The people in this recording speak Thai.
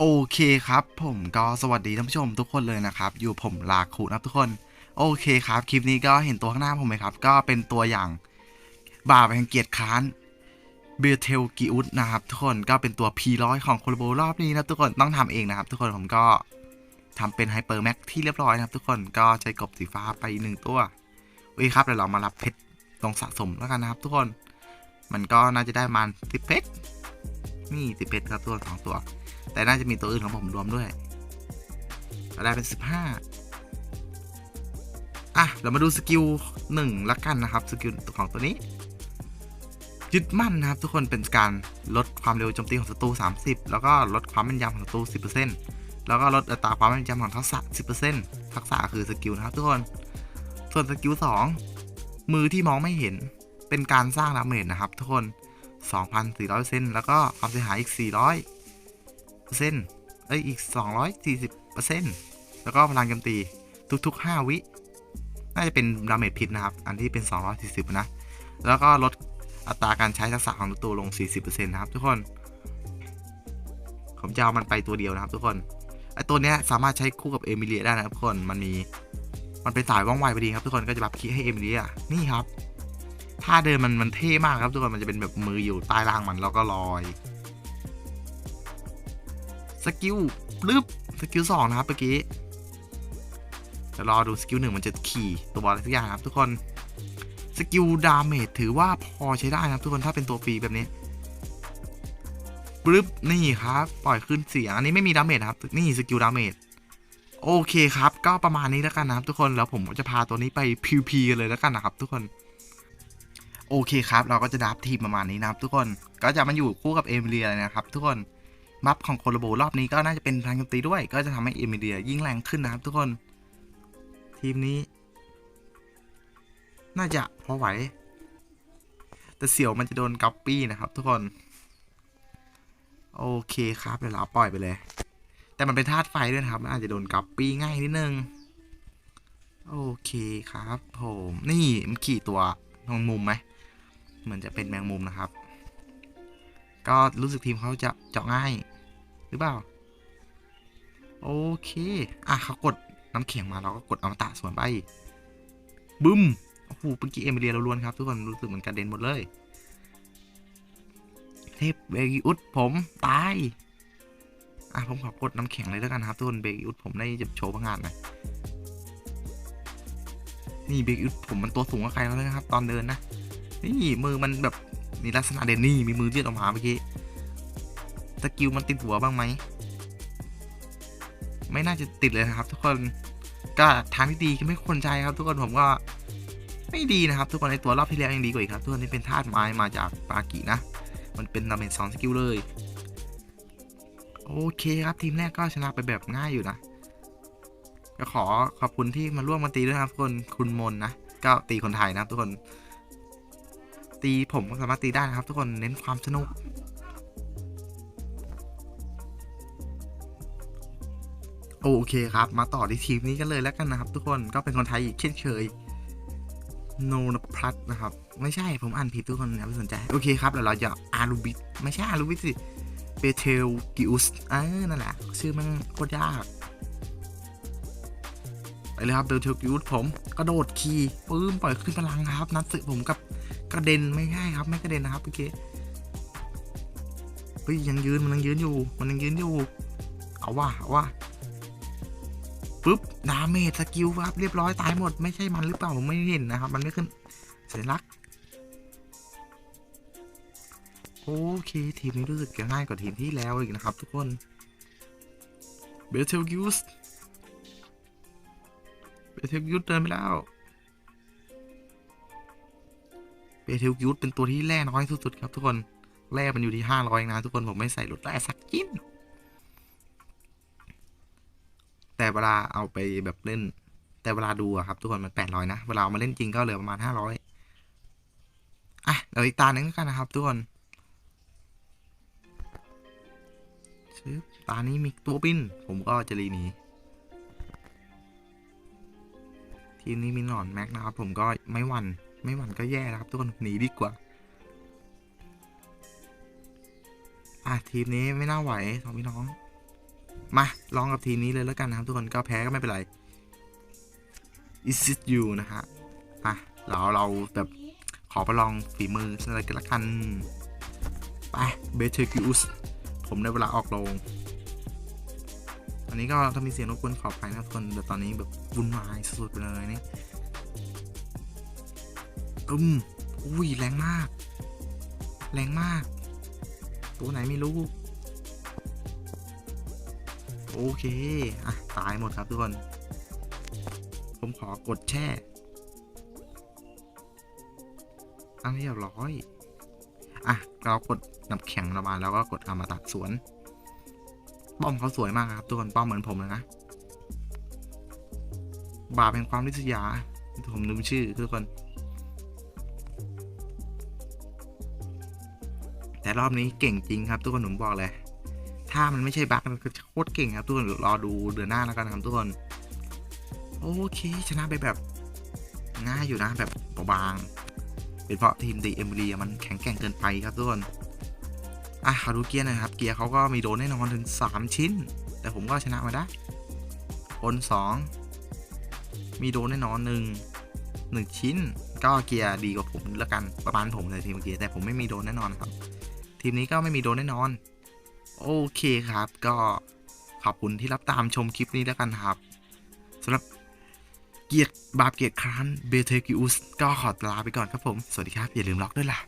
โอเคครับ ผมก็สวัสดีท่านผู้ชมทุกคนเลยนะครับ อยู่ผมลาคูนะทุกคน โอเคครับ คลิปนี้ก็เห็นตัวข้างหน้าผมไหมครับ ก็เป็นตัวอย่างบาปแห่งเกียรติค้านเบเทลกิอุสนะครับ ทุกคนก็เป็นตัว P100 ของโคลโบรอบนี้นะทุกคนต้องทำเองนะครับ ทุกคนผมก็ทำเป็นไฮเปอร์แม็กที่เรียบร้อยนะครับ ทุกคนก็ใช้กบสีฟ้าไปหนึ่งตัวโอเคครับเดี๋ยวเรามารับเพชรลงสะสมแล้วกันนะครับ ทุกคนมันก็น่าจะได้มาณสิบเพชรนี่สิบเพชรครับตัวสองตัว แต่น่าจะมีตัวอื่นของผมรวมด้วยก็ได้เป็น 15 อะ เรามาดูสกิลหนึ่งละกันนะครับ สกิลของตัวนี้ ยึดมั่นนะครับ ทุกคนเป็นการลดความเร็วโจมตีของศัตรู 30 แล้วก็ลดความแม่นยำของศัตรู 10%แล้วก็ลดอัตราความแม่นยำของทักษะ 10%ทักษะคือสกิลนะครับทุกคน ส่วนสกิล2มือที่มองไม่เห็นเป็นการสร้างดาเมจนะครับ ทุกคน 2,400%แล้วก็ความเสียหายอีก 400 เปอร์เซ็นต์เอ้ยอีก 240เปอร์เซ็นต์แล้วก็พลังโจมตีทุกๆ 5 วิ น่าจะเป็นดาเมจพิษนะครับ อันที่เป็น 240 นะ แล้วก็ลดอัตราการใช้ทักษะของตัวลง 40%นะครับทุกคน ผมจะเอามันไปตัวเดียวนะครับทุกคน ไอตัวเนี้ยสามารถใช้คู่กับเอมิเลียได้นะครับทุกคน มันมี มันเป็นสายว่องไวพอดีครับทุกคน ก็จะบัฟคีให้เอมิเลียนี่ครับ ท่าเดินมันมันเท่มากครับทุกคน มันจะเป็นแบบมืออยู่ใต้ล่างมันแล้วก็ลอย สกิลปลึบสกิลสองนะครับเมื่อกี้จะรอดูสกิลหนึ่งมันจะขี่ตัวอะไรสักอย่างครับทุกคนสกิลดาเมจถือว่าพอใช้ได้นะครับทุกคนถ้าเป็นตัวฟรีแบบนี้ปลึบนี่ครับ ปล่อยขึ้นเสียงอันนี้ไม่มีดาเมจนะครับ นี่สกิลดาเมจโอเคครับ ก็ประมาณนี้แล้วกันนะครับทุกคนแล้วผมจะพาตัวนี้ไป PVP กันเลยแล้วกันนะครับ ทุกคนโอเคครับ เราก็จะดับทีมประมาณนี้นะครับ ทุกคนก็จะมาอยู่คู่กับเอมิเลียนะครับ ทุกคน บัฟของโคโลโบรอบนี้ก็น่าจะเป็นพลังโจมตีด้วย ก็จะทำให้เอมิเลียยิ่งแรงขึ้นนะครับทุกคน ทีมนี้ น่าจะพอไหว แต่เสี่ยวมันจะโดนกัปปี้นะครับทุกคน โอเคครับเดี๋ยวเราปล่อยไปเลย แต่มันเป็นธาตุไฟด้วยนะครับ มันอาจจะโดนกัปปี้ง่ายนิดนึง โอเคครับผมนี่มันขี่ตัวแมงมุมไหมเหมือนจะเป็นแมงมุมนะครับก็รู้สึกทีมเขาจะเจาะง่าย หรือเปล่า โอเค อะเขากดน้ำแข็งมาเราก็กดอมตะส่วนไปบึ้มโอ้โหเมื่อกี้เอมิเลียเราล้วนครับ ทุกคนรู้สึกเหมือนกระเด็นหมดเลย เทพเบกิอุสผมตาย อะผมขอกดน้ำแข็งเลยแล้วกันครับ ทุกคนเบกิอุสผมได้จะโชว์พงานหน่อยนี่เบกิอุสผมมันตัวสูงกว่าใครแล้วนะครับ ตอนเดินนะ นี่มือมันแบบมีลักษณะเด่นนี่มีมือยืดออกมาเมื่อกี้ สกิลมันติดหัวบ้างไหม ไม่น่าจะติดเลยนะครับ ทุกคนก็ทางที่ดีก็ไม่ควรใจครับ ทุกคนผมก็ไม่ดีนะครับ ทุกคนในตัวรอบที่แล้วยังดีกว่าอีกครับ ทุกคนนี่เป็นธาตุไม้มาจากปากินะ มันเป็นดาเมจสองสกิลเลยโอเคครับทีมแรกก็ชนะไปแบบง่ายอยู่นะก็ขอขอบคุณที่มาร่วมมาตีด้วยครับทุกคนคุณมนนะก็ตีคนไทยนะครับทุกคน ตีผมก็สามารถตีได้นะครับ ทุกคนเน้นความสนุก โอเคครับ มาต่อที่ทีมนี้กันเลยแล้วกันนะครับ ทุกคนก็เป็นคนไทยอีกเช่นเคยโนนพัทนะครับ ไม่ใช่ผมอ่านผิดทุกคนอย่าไปสนใจ โอเคครับเดี๋ยวเราจะอารูบิสไม่ใช่อารูบิสสิเปเทลกิอุสเออนั่นแหละ ชื่อมันโคตรยากไปเลยครับเบลเทลกิอุสผมกระโดดขี่ปื้มปล่อยขึ้นพลังครับ นัดสึผมกับกระเด็นไม่ใช่ครับ ไม่กระเด็นนะครับโอเคเฮ้ยยังยืนมันยังยืนอยู่ มันยังยืนอยู่ เอาว่าเอาว่า ปุ๊บดาเมจสกิลครับเรียบร้อยตายหมด ไม่ใช่มันหรือเปล่าผมไม่เห็นนะครับ มันไม่ขึ้นสัญลักโอเค ทีมนี้รู้สึกจะง่ายกว่าทีมที่แล้วอีกนะครับทุกคนเบลเทลกิวส์เบลเทลกิวส์เดินไปแล้วเบลเทลกิวส์เป็นตัวที่แร่น้อยสุดๆครับทุกคนแร่มันอยู่ที่ห้าร้อยนะทุกคนผมไม่ใส่ลดแร่สักชิ้น เวลาเอาไปแบบเล่น แต่เวลาดูอะครับ ทุกคนมันแปดร้อยนะ เวลาเอามาเล่นจริงก็เหลือประมาณห้าร้อยอะเดี๋ยวอีกตาหนึ่งกันนะครับ ทุกคนชึบตานี้มีตัวบินผมก็จะรีหนีทีมนี้มีหนอนแม็กนะครับ ผมก็ไม่หวั่นไม่หวั่นก็แย่นะครับ ทุกคนหนีดีกว่าอะทีมนี้ไม่น่าไหวสองพี่น้อง มา ลองกับทีมนี้เลยแล้วกันนะครับทุกคนก็แพ้ก็ไม่เป็นไร is it you นะฮะอะเราเราแบบขอประลองฝีมืออะไรกันละกัน ไปเบเทคิอุสผมได้เวลาออกโรงอันนี้ก็ถ้ามีเสียงรบกวนขออภัยนะครับทุกคนแต่ตอนนี้แบบวุ่นวายสุดๆไปเลยนี่อืมอุ้ยแรงมาก แรงมาก ตัวไหนไม่รู้ โอเค อะ ตายหมดครับทุกคน ผมขอกดแช่อันเรียบร้อย อะ เรากดน้ำแข็งระบายแล้วก็กดอามาตะสวน ป้อมเขาสวยมากครับ ทุกคน ป้อมเหมือนผมเลยนะ บาปเป็นความริษยา ผมลืมชื่อทุกคน แต่รอบนี้เก่งจริงครับ ทุกคนผมบอกเลย ถ้ามันไม่ใช่บั๊กมันก็โคตรเก่งครับทุกคนรอดูเดือนหน้าแล้วกันครับทุกคน โอเค ชนะไปแบบง่ายอยู่นะแบบเบาๆเป็นเพราะทีมดีเอ็มบีมันแข็งแกร่งเกินไปครับทุกคนอะขอดูเกียร์หนะครับ เกียร์เขาก็มีโดนแน่นอนถึง 3 ชิ้น แต่ผมก็ชนะมาได้คน2มีโดนแน่นอนหนึ่งหนึ่งชิ้น ก็เกียร์ดีกว่าผมแล้วกันประมาณผมเลยทีมเกียร์แต่ผมไม่มีโดนแน่นอนครับ ทีมนี้ก็ไม่มีโดนแน่นอน โอเคครับก็ขอบคุณที่รับตามชมคลิปนี้แล้วกันครับสำหรับเกียรติบาปเกียรติครั้นเบเทกิอุสก็ขอลาไปก่อนครับผม สวัสดีครับ อย่าลืมล็อกด้วยล่ะ